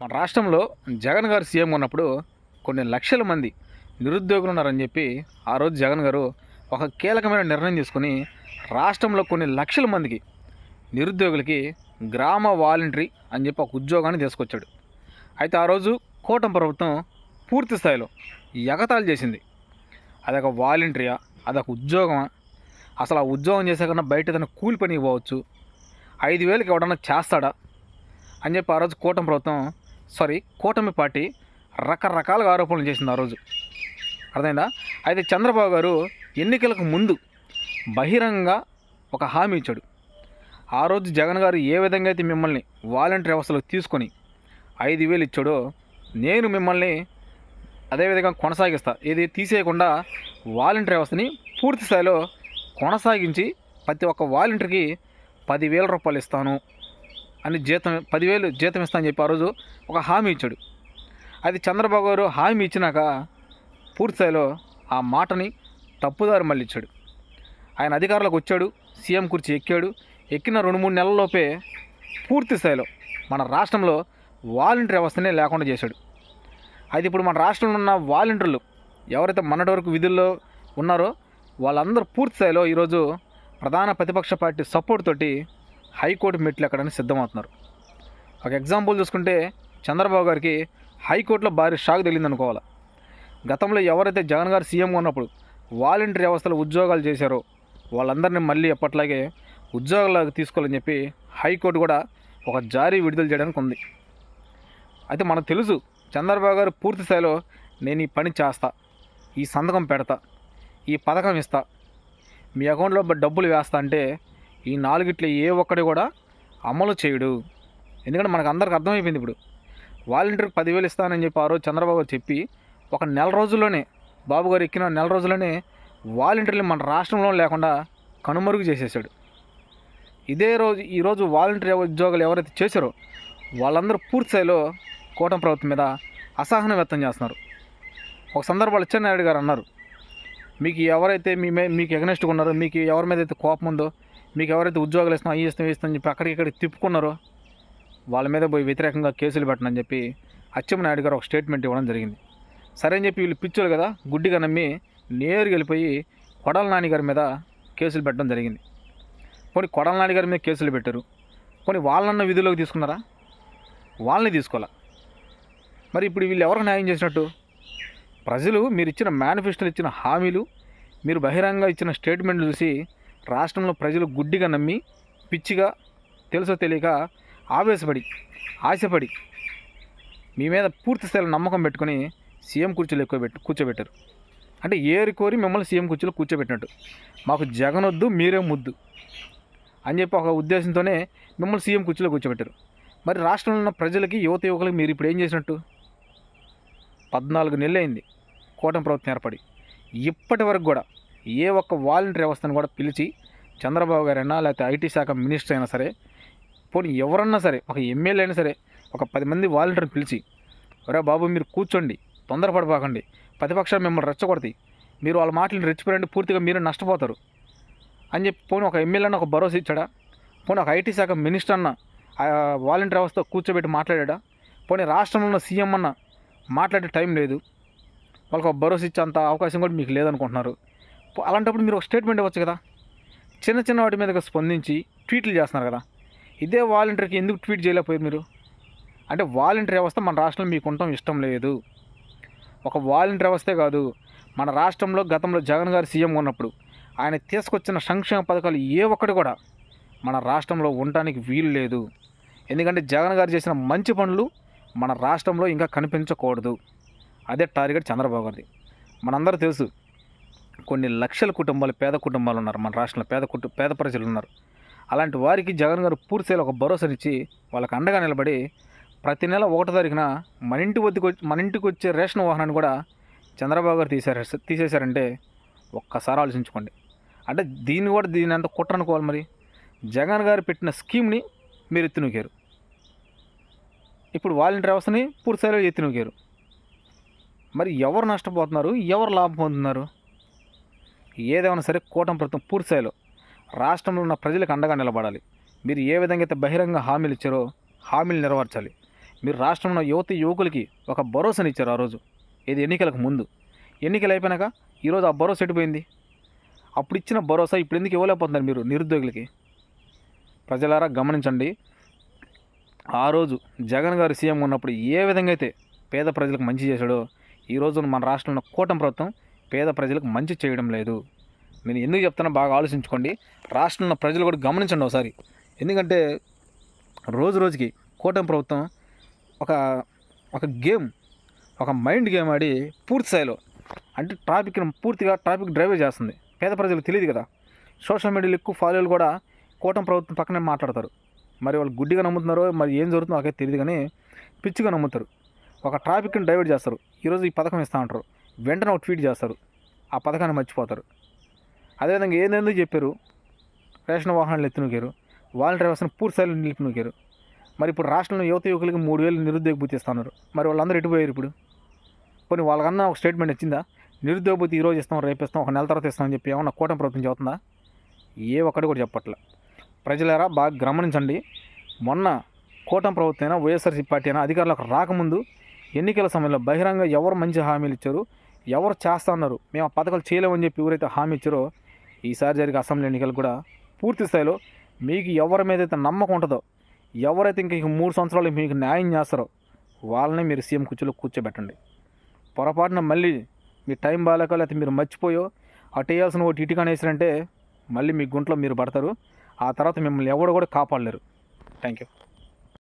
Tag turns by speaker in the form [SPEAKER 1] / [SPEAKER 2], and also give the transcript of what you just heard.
[SPEAKER 1] మన రాష్ట్రంలో జగన్ గారు సీఎం ఉన్నప్పుడు కొన్ని లక్షల మంది నిరుద్యోగులు ఉన్నారని చెప్పి ఆ రోజు జగన్ గారు ఒక కీలకమైన నిర్ణయం తీసుకుని రాష్ట్రంలో కొన్ని లక్షల మందికి నిరుద్యోగులకి గ్రామ వాలంటరీ అని చెప్పి ఒక ఉద్యోగాన్ని తీసుకొచ్చాడు. అయితే ఆ రోజు కూటమి ప్రభుత్వం పూర్తి స్థాయిలో ఎగతాళి చేసింది. అదొక వాలంటరీయా? అదొక ఉద్యోగమా? అసలు ఆ ఉద్యోగం చేసే కన్నా బయట ఏదైనా కూలి పని పోవచ్చు? ఐదు వేలకి ఎవడన్నా చేస్తాడా? అని చెప్పి ఆ రోజు కూటమి ప్రభుత్వం సారీ కూటమి పార్టీ రకరకాలుగా ఆరోపణలు చేసింది ఆ రోజు. అర్థమైందా? అయితే చంద్రబాబు గారు ఎన్నికలకు ముందు బహిరంగ ఒక హామీ ఇచ్చాడు. ఆ రోజు జగన్ గారు ఏ విధంగా అయితే మిమ్మల్ని వాలంటీర్ వ్యవస్థలోకి తీసుకొని ఐదు వేలు ఇచ్చాడో నేను మిమ్మల్ని అదేవిధంగా కొనసాగిస్తా. ఇది తీసేయకుండా వాలంటీర్ వ్యవస్థని పూర్తి స్థాయిలో కొనసాగించి ప్రతి ఒక్క వాలంటీర్కి పదివేల రూపాయలు ఇస్తాను. అని జీతం పదివేలు జీతం ఇస్తానని చెప్పి ఆ రోజు ఒక హామీ ఇచ్చాడు. అది చంద్రబాబు గారు హామీ ఇచ్చినాక పూర్తిస్థాయిలో ఆ మాటని తప్పుదారి మళ్ళించాడు ఆయన అధికారులకు వచ్చాడు సీఎం కుర్చీ ఎక్కాడు. ఎక్కిన రెండు మూడు నెలల్లోపే పూర్తి స్థాయిలో మన రాష్ట్రంలో వాలంటీర్ వ్యవస్థనే లేకుండా చేశాడు. అయితే ఇప్పుడు మన రాష్ట్రంలో ఉన్న వాలంటీర్లు ఎవరైతే మొన్నటి వరకు విధుల్లో ఉన్నారో వాళ్ళందరూ పూర్తి స్థాయిలో ఈరోజు ప్రధాన ప్రతిపక్ష పార్టీ సపోర్ట్ తోటి హైకోర్టు మెట్లు ఎక్కడానికి సిద్ధమవుతున్నారు. ఒక ఎగ్జాంపుల్ చూసుకుంటే చంద్రబాబు గారికి హైకోర్టులో భారీ షాక్ తగిలింది అనుకోవాలి. గతంలో ఎవరైతే జగన్ గారు సీఎం ఉన్నప్పుడు వాలంటీర్ వ్యవస్థలో ఉద్యోగాలు చేశారో వాళ్ళందరినీ మళ్ళీ ఎప్పట్లాగే ఉద్యోగాలకు తీసుకోవాలని చెప్పి హైకోర్టు కూడా ఒక జారీ విడుదల చేయడానికి ఉంది. అయితే మనకు తెలుసు చంద్రబాబు గారు పూర్తి స్థాయిలో నేను ఈ పని చేస్తా ఈ సంతకం పెడతా ఈ పథకం ఇస్తా మీ అకౌంట్లో డబ్బులు వేస్తా అంటే ఈ నాలుగిట్లో ఏ ఒక్కటి కూడా అమలు చేయడు. ఎందుకంటే మనకు అందరికి అర్థమైపోయింది ఇప్పుడు. వాలంటీర్కి పదివేలు ఇస్తానని చెప్పి ఆ రోజు చంద్రబాబు చెప్పి ఒక నెల రోజుల్లోనే బాబు గారు ఎక్కిన నెల రోజుల్లోనే వాలంటీర్లు మన రాష్ట్రంలో లేకుండా కనుమరుగు చేసేసాడు. ఇదే రోజు ఈరోజు వాలంటీర్ ఉద్యోగాలు ఎవరైతే చేశారో వాళ్ళందరూ పూర్తిస్థాయిలో కూటమి ప్రభుత్వం మీద అసహనం వ్యక్తం చేస్తున్నారు. ఒక సందర్భంలో నాయుడు గారు అన్నారు. మీకు ఎవరైతే మీ మే మీకు ఎగనెస్ట్గా ఉన్నారో మీకు ఎవరి మీద అయితే కోపం ఉందో మీకు ఎవరైతే ఉద్యోగాలు ఇస్తాం అవి ఇస్తాం ఇస్తాం అని చెప్పి అక్కడికి ఇక్కడ తిప్పుకున్నారో. వాళ్ళ మీద పోయి వ్యతిరేకంగా కేసులు పెట్టనని చెప్పి అచ్చెన్నాయుడు గారు ఒక స్టేట్మెంట్ ఇవ్వడం జరిగింది. సరే అని చెప్పి వీళ్ళు పిచ్చోలు కదా గుడ్డిగా నమ్మి నేరుగా వెళ్ళిపోయి కొడాల నాని గారి మీద కేసులు పెట్టడం జరిగింది. కొన్ని కొడాల నాని గారి మీద కేసులు పెట్టారు. కొన్ని వాళ్ళన్న విధుల్లోకి తీసుకున్నారా? వాళ్ళని తీసుకోవాలా? మరి ఇప్పుడు వీళ్ళు ఎవరికి న్యాయం చేసినట్టు? ప్రజలు మీరు ఇచ్చిన మేనిఫెస్టోలు ఇచ్చిన హామీలు మీరు బహిరంగ ఇచ్చిన స్టేట్మెంట్లు చూసి రాష్ట్రంలో ప్రజలు గుడ్డిగా నమ్మి పిచ్చిగా తెలుసో తెలియక ఆవేశపడి ఆశపడి మీ మీద పూర్తి స్థాయిలో నమ్మకం పెట్టుకొని సీఎం కుర్చీలో ఎక్కువ పెట్టు కూర్చోబెట్టారు. అంటే ఏరి కోరి మిమ్మల్ని సీఎం కుర్చీలో కూర్చోబెట్టినట్టు. మాకు జగన్ వద్దు మీరే ముద్దు అని చెప్పి ఒక ఉద్దేశంతోనే మిమ్మల్ని సీఎం కుర్చీలో కూర్చోబెట్టారు. మరి రాష్ట్రంలో ఉన్న ప్రజలకి యువత యువకులకి మీరు ఇప్పుడు ఏం చేసినట్టు? పద్నాలుగు నెలలు అయింది కూటమి ప్రభుత్వం ఏర్పడి. ఇప్పటి వరకు కూడా ఏ ఒక్క వాలంటీర్ వ్యవస్థను కూడా పిలిచి చంద్రబాబు గారైనా లేకపోతే ఐటీ శాఖ మినిస్టర్ అయినా సరే పోనీ ఎవరన్నా సరే ఒక ఎమ్మెల్యే అయినా సరే ఒక పది మంది వాలంటీర్ని పిలిచి ఒరే బాబు మీరు కూర్చోండి తొందరపడిపోకండి ప్రతిపక్షాలు మిమ్మల్ని రెచ్చగొడతాయి మీరు వాళ్ళ మాటలు రెచ్చిపోయండి పూర్తిగా మీరు నష్టపోతారు అని చెప్పి పోనీ ఒక ఎమ్మెల్యే ఒక భరోసా ఇచ్చాడా? పోనీ ఒక ఐటీ శాఖ మినిస్టర్ అన్న ఆ వాలంటీర్ వ్యవస్థ కూర్చోబెట్టి మాట్లాడా పోనీ రాష్ట్రంలో ఉన్న సీఎం అన్న మాట్లాడే టైం లేదు వాళ్ళకి ఒక భరోసా ఇచ్చే అంత అవకాశం కూడా మీకు లేదనుకుంటున్నారు. అలాంటప్పుడు మీరు ఒక స్టేట్మెంట్ ఇవ్వచ్చు కదా? చిన్న చిన్న వాటి మీద స్పందించి ట్వీట్లు చేస్తున్నారు కదా? ఇదే వాలంటీర్కి ఎందుకు ట్వీట్ చేయలేకపోయారు మీరు? అంటే వాలంటీర్ వ్యవస్థ మన రాష్ట్రంలో మీకు ఉండటం ఇష్టం లేదు. ఒక వాలంటీర్ వ్యవస్థే కాదు మన రాష్ట్రంలో గతంలో జగన్ గారు సీఎం ఉన్నప్పుడు ఆయన తీసుకొచ్చిన సంక్షేమ పథకాలు ఏ ఒక్కటి కూడా మన రాష్ట్రంలో ఉండటానికి వీలు లేదు. ఎందుకంటే జగన్ గారు చేసిన మంచి పనులు మన రాష్ట్రంలో ఇంకా కనిపించకూడదు. అదే టార్గెట్ చంద్రబాబు గారిది. మనందరూ తెలుసు కొన్ని లక్షల కుటుంబాలు పేద కుటుంబాలు ఉన్నారు. మన రాష్ట్రంలో పేద కుటు పేద ప్రజలు ఉన్నారు. అలాంటి వారికి జగన్ గారు పూర్తిగా ఒక భరోసానిచ్చి వాళ్ళకి అండగా నిలబడి ప్రతి నెల ఒకటో తారీఖున మన ఇంటి వద్దకు వచ్చి మన ఇంటికి వచ్చే రేషన్ వాహనాన్ని కూడా చంద్రబాబు గారు తీసారు తీసేశారంటే ఒక్కసారి ఆలోచించుకోండి. అంటే దీన్ని కూడా దీన్ని అంత కుట్ర అనుకోవాలి మరి. జగన్ గారు పెట్టిన స్కీమ్ని మీరు ఎత్తినూకారు. ఇప్పుడు వాలంటీర్ వ్యవస్థని పూర్తిస్థాయిలో ఎత్తినూకారు. మరి ఎవరు నష్టపోతున్నారు? ఎవరు లాభం పొందుతున్నారు? ఏదేమైనా సరే కూటమి ప్రభుత్వం పూర్తిస్థాయిలో రాష్ట్రంలో ఉన్న ప్రజలకు అండగా నిలబడాలి. మీరు ఏ విధంగా అయితే బహిరంగ హామీలు ఇచ్చారో హామీలు నెరవేర్చాలి. మీరు రాష్ట్రంలో యువత యువకులకి ఒక భరోసాని ఇచ్చారు ఆ రోజు. ఇది ఎన్నికలకు ముందు. ఎన్నికలు అయిపోయినాక ఈరోజు ఆ భరోసా ఎడిపోయింది అప్పుడు ఇచ్చిన భరోసా ఇప్పుడు ఎందుకు ఇవ్వలేకపోతున్నారు మీరు నిరుద్యోగులకి? ప్రజలారా గమనించండి. ఆ రోజు జగన్ గారు సీఎం ఉన్నప్పుడు ఏ విధంగా అయితే పేద ప్రజలకు మంచి చేశాడో ఈ రోజు మన రాష్ట్రంలో కూటమి ప్రభుత్వం పేద ప్రజలకు మంచి చేయడం లేదు. నేను ఎందుకు చెప్తానో బాగా ఆలోచించుకోండి. రాష్ట్రంలో ప్రజలు కూడా గమనించండి ఒకసారి. ఎందుకంటే రోజు రోజుకి కూటమి ప్రభుత్వం ఒక ఒక గేమ్ ఒక మైండ్ గేమ్ ఆడి పూర్తి స్థాయిలో అంటే ట్రాఫిక్ని పూర్తిగా ట్రాఫిక్ డ్రైవే చేస్తుంది. పేద ప్రజలకు తెలియదు కదా. సోషల్ మీడియాలో ఎక్కువ ఫాలోలు కూడా కూటమి ప్రభుత్వం పక్కనే మాట్లాడతారు. మరి వాళ్ళు గుడ్డిగా నమ్ముతున్నారో మరి ఏం జరుగుతుందో నాకైతే తెలియదు కానీ పిచ్చిగా నమ్ముతారు. ఒక ట్రాఫిక్ని డైవర్ట్ చేస్తారు. ఈరోజు ఈ పథకం ఇస్తా ఉంటారు వెంటనే ఒక ట్వీట్ చేస్తారు. ఆ పథకాన్ని మర్చిపోతారు. అదేవిధంగా ఏందెందుకు చెప్పారు? రేషన్ వాహనాలు ఎత్తునూకారు. వాలంటీర్ వ్యవస్థను పూర్తి స్థాయిలో నిలిపి నూకారు మరి ఇప్పుడు రాష్ట్రంలో యువత యువకులకి మూడు వేలు నిరుద్యోగ భృతి ఇస్తున్నారు. మరి వాళ్ళందరూ ఎటుపోయారు ఇప్పుడు? కొన్ని వాళ్ళకన్నా ఒక స్టేట్మెంట్ వచ్చిందా నిరుద్యోగ భృతి ఈరోజు ఇస్తాం రేపు ఇస్తాం ఒక నెల తర్వాత ఇస్తామని చెప్పి ఏమన్నా కూటమి ప్రభుత్వం చెబుతుందా? ఏ ఒక్కటి కూడా చెప్పట్లే. ప్రజలారా బాగా గమనించండి. మొన్న కూటమి ప్రభుత్వం అయినా వైఎస్ఆర్సీ పార్టీ అయినా అధికారులకు రాకముందు ఎన్నికల సమయంలో బహిరంగ ఎవరు మంచి హామీలు ఇచ్చారు? ఎవరు చేస్తా ఉన్నారు మేము ఆ పథకాలు చేయలేమని చెప్పి ఎవరైతే హామీ ఇచ్చారో ఈసారి జరిగే అసెంబ్లీ ఎన్నికలు కూడా పూర్తి స్థాయిలో మీకు ఎవరి మీద అయితే నమ్మకం ఉంటుందో ఎవరైతే ఇంక మూడు సంవత్సరాలు మీకు న్యాయం చేస్తారో వాళ్ళనే మీరు సీఎం కుర్చీలో కూర్చోబెట్టండి. పొరపాటున మళ్ళీ మీ టైం బాగాలేక లేకపోతే మీరు మర్చిపోయో అటు వేయాల్సిన ఒకటి ఇటుకని వేసారంటే మళ్ళీ మీ గుంట్లో మీరు పడతారు. ఆ తర్వాత మిమ్మల్ని ఎవరు కూడా కాపాడలేరు. Thank you.